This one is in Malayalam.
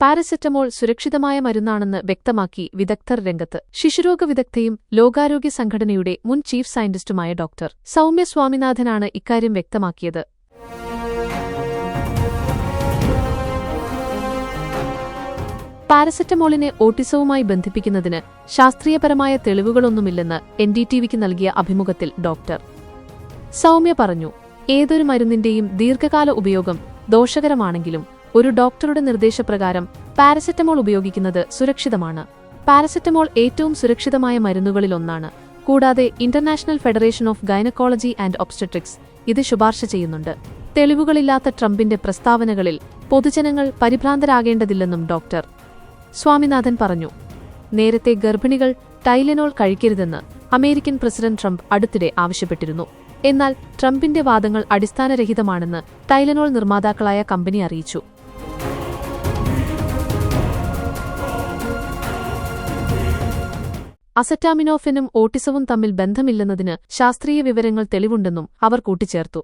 പാരസെറ്റമോൾ സുരക്ഷിതമായ മരുന്നാണെന്ന് വ്യക്തമാക്കി വിദഗ്ധർ രംഗത്ത്. ശിശുരോഗ വിദഗ്ധയും ലോകാരോഗ്യ സംഘടനയുടെ മുൻ ചീഫ് സയന്റിസ്റ്റുമായ ഡോക്ടർ സൗമ്യ സ്വാമിനാഥനാണ് ഇക്കാര്യം വ്യക്തമാക്കിയത്. പാരസെറ്റമോളിനെ ഓട്ടിസവുമായി ബന്ധിപ്പിക്കുന്നതിന് ശാസ്ത്രീയപരമായ തെളിവുകളൊന്നുമില്ലെന്ന് എൻ ഡി ടി വിക്ക് നൽകിയ അഭിമുഖത്തിൽ ഡോക്ടർ സൗമ്യ പറഞ്ഞു ഏതൊരു മരുന്നിന്റെയും ദീർഘകാല ഉപയോഗം ദോഷകരമാണെങ്കിലും ഒരു ഡോക്ടറുടെ നിർദ്ദേശപ്രകാരം പാരസെറ്റമോൾ ഉപയോഗിക്കുന്നത് സുരക്ഷിതമാണ്. പാരസെറ്റമോൾ ഏറ്റവും സുരക്ഷിതമായ മരുന്നുകളിലൊന്നാണ്. കൂടാതെ international federation of gynaecology and obstetrics ഇത് ശുപാർശ ചെയ്യുന്നുണ്ട്. തെളിവുകളില്ലാത്ത ട്രംപിന്റെ പ്രസ്താവനകളിൽ പൊതുജനങ്ങൾ പരിഭ്രാന്തരാകേണ്ടതില്ലെന്നും ഡോക്ടർ സ്വാമിനാഥൻ പറഞ്ഞു. നേരത്തെ ഗർഭിണികൾ ടൈലനോൾ കഴിക്കരുതെന്ന് അമേരിക്കൻ പ്രസിഡന്റ് ട്രംപ് അടുത്തിടെ ആവശ്യപ്പെട്ടിരുന്നു. എന്നാൽ ട്രംപിന്റെ വാദങ്ങൾ അടിസ്ഥാനരഹിതമാണെന്ന് ടൈലനോൾ നിർമ്മാതാക്കളായ കമ്പനി അറിയിച്ചു. അസറ്റാമിനോഫെനും ഓട്ടിസവും തമ്മിൽ ബന്ധമില്ലെന്നതിന് ശാസ്ത്രീയ വിവരങ്ങൾ തെളിവുണ്ടെന്നും അവർ കൂട്ടിച്ചേർത്തു.